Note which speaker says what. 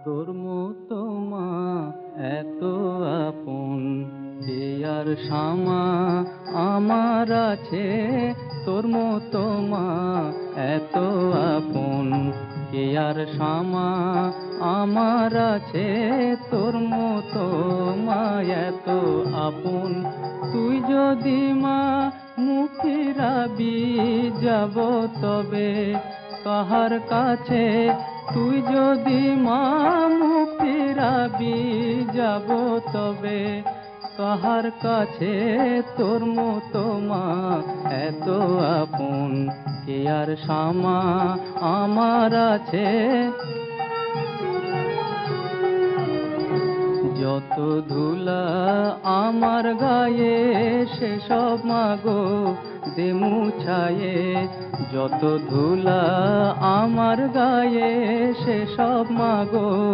Speaker 1: তোর মতো মা এত আপন কে আর শামা আমার আছে। তোর মতো মা এত আপন কে আর শামা আমার আছে। তোর মতো মা এত আপন, তুই যদি মা মুখ ফিরাবি যাব তবে কাহার কাছে তুই যদি মা মুখ ফিরাবি যাব তবে কাহার কাছে তোর মতো মা? এত আপন কে আর সামা আমার আছে? যত ধুলা আমার গায়ে সেসব মাগো দে মুছায়ে যত ধুলা আমার গায়ে সে সব মাগো